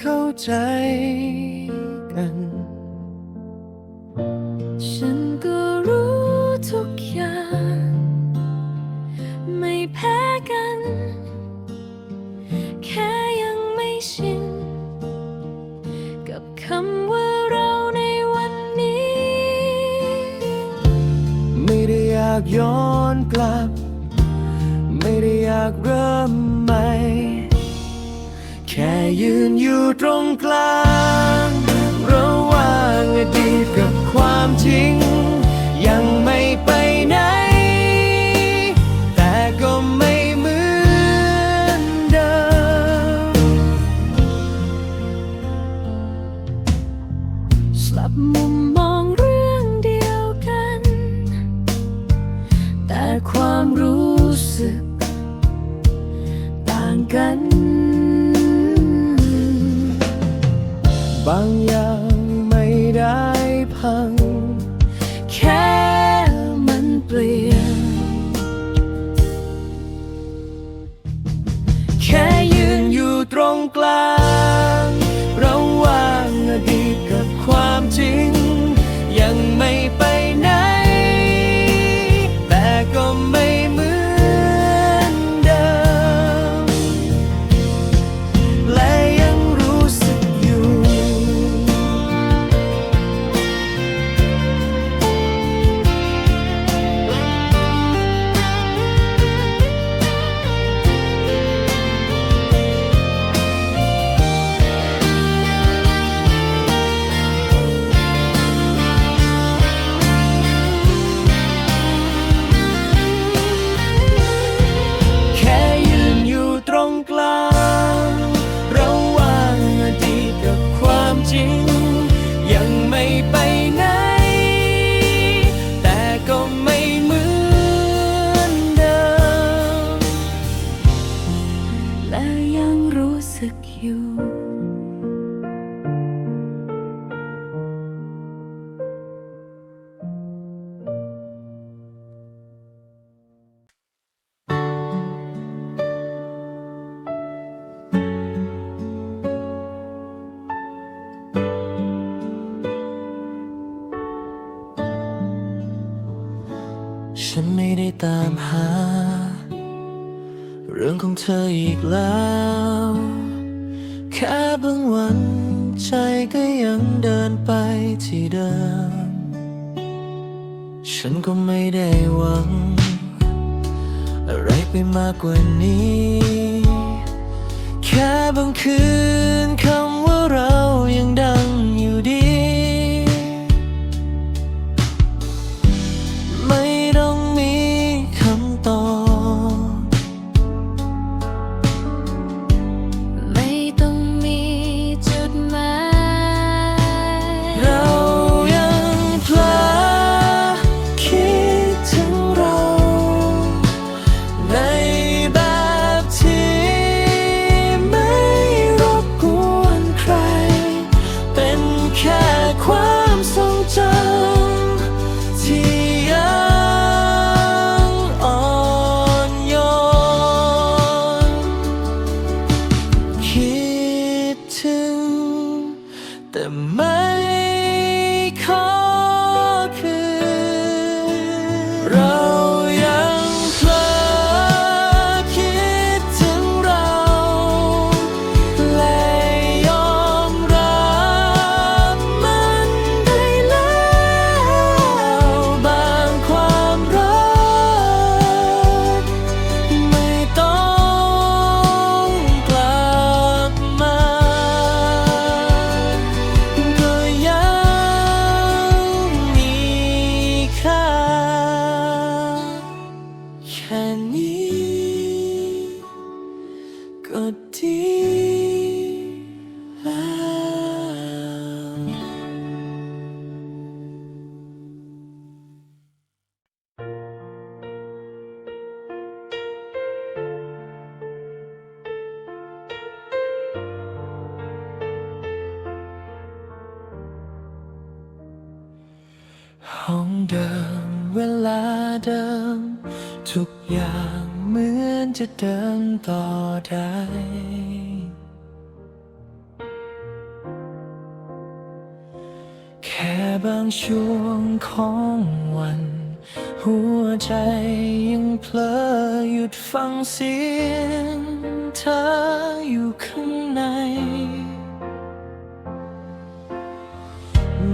เข้าใจ 放眼 ธออีกแล้ว แค่บางวันใจก็ยังเดินไปที่เดิม ฉันก็ไม่ได้หวัง อะไรไปมากกว่านี้ แค่บางคืนคำ เดิมเวลาเดิม ทุกอย่างเหมือนจะเดินต่อได้แค่บางช่วงของวัน หัวใจยังเพลอหยุดฟังเสียงเธออยู่ข้างใน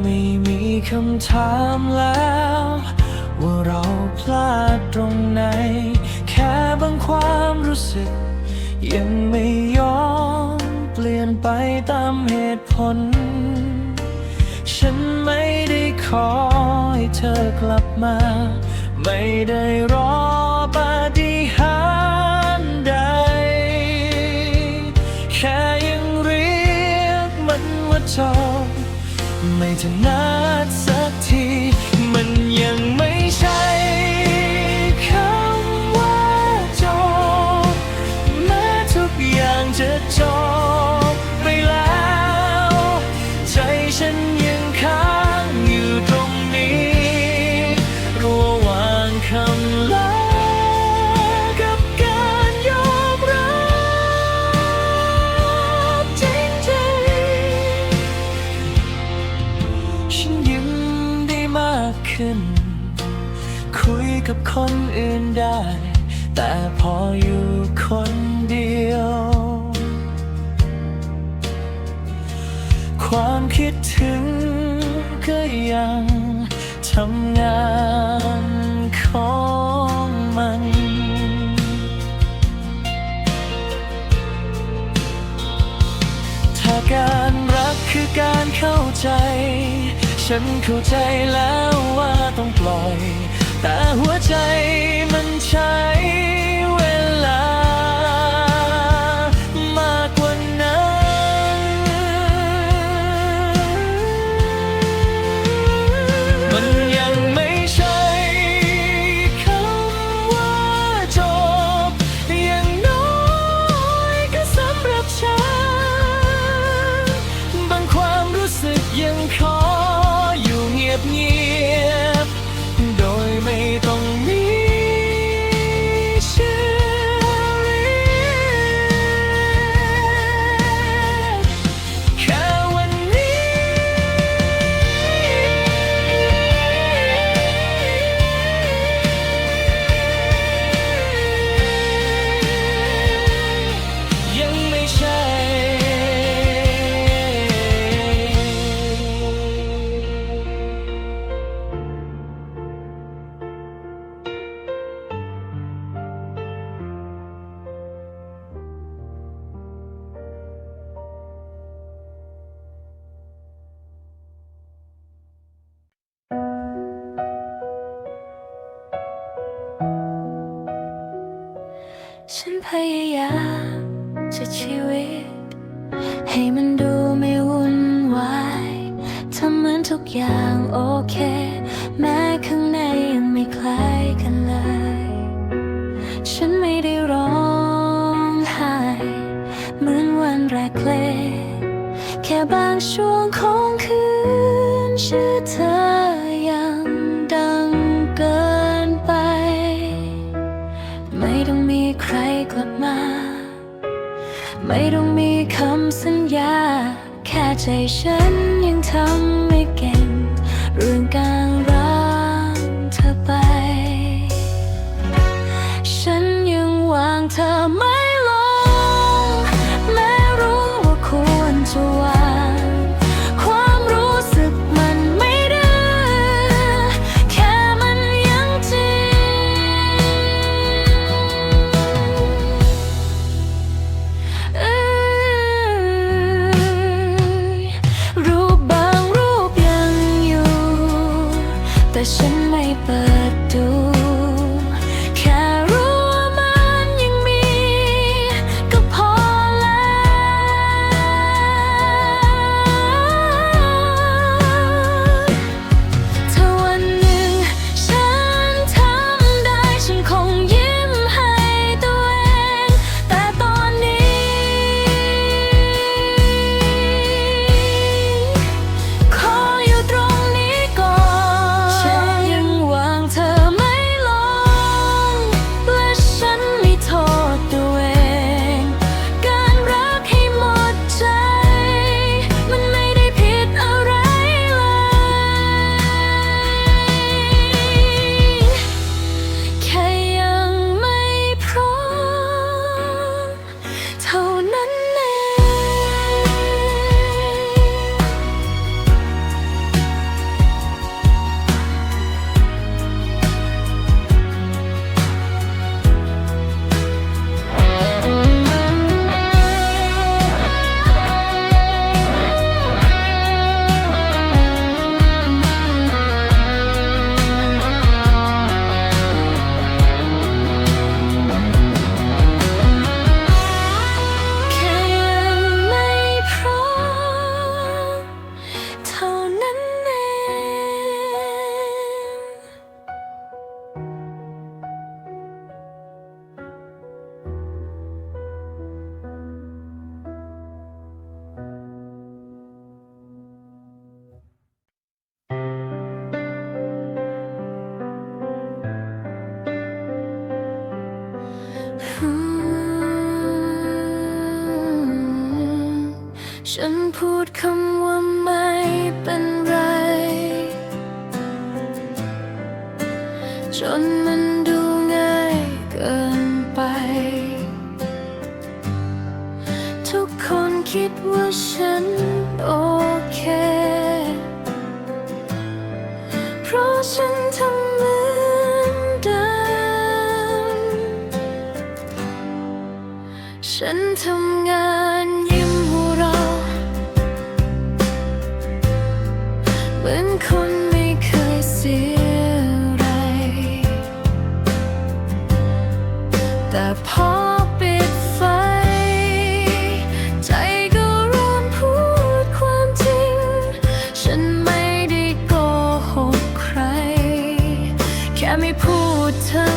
ไม่มีคำถามแล้ว ว่าเราพลาดตรงไหน แค่บางความรู้สึก ยังไม่ยอมเปลี่ยนไปตามเหตุผล ฉันไม่ได้ขอให้เธอกลับมา ไม่ได้รอปาฏิหาริย์ใด แค่ยังเรียกมันว่าจบไม่ถนัด ฉันยิ้มได้มากขึ้น คุยกับคนอื่นได้ แต่พออยู่คนเดียว ความคิดถึงก็ยังทำงานของมันถ้าการรักคือการเข้าใจ ฉันเข้าใจแล้วว่าต้องปล่อย แต่หัวใจมันใช้เว ชีวิต ให้มันดูไม่วุ่นวายทำเหมือนทุกอย่างโอเค แม้ข้างในยังไม่คล้ายกันเลย ฉันไม่ได้ร้องไห้เหมือนวันแรกเลยแค่บางช่วงของคืนชื่อเธอ ไม่ต้องมีคำสัญญา แค่ใจฉันยังทำไม่เก่ง เรื่องการรักเธอไป ฉันยังวางเธอไม่ ฉันพูดคำว่าไม่เป็นไร จนมันดูง่ายเกินไป ทุกคนคิดว่าฉันโอเค เพราะฉันทำเหมือนเดิมฉันทำงาน turn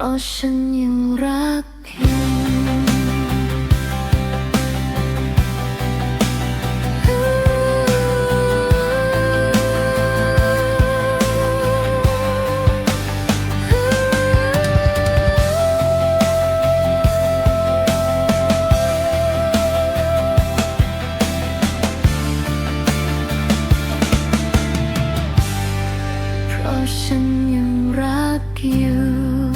ราะฉันยังรักเพียงฉันยังรักอยู่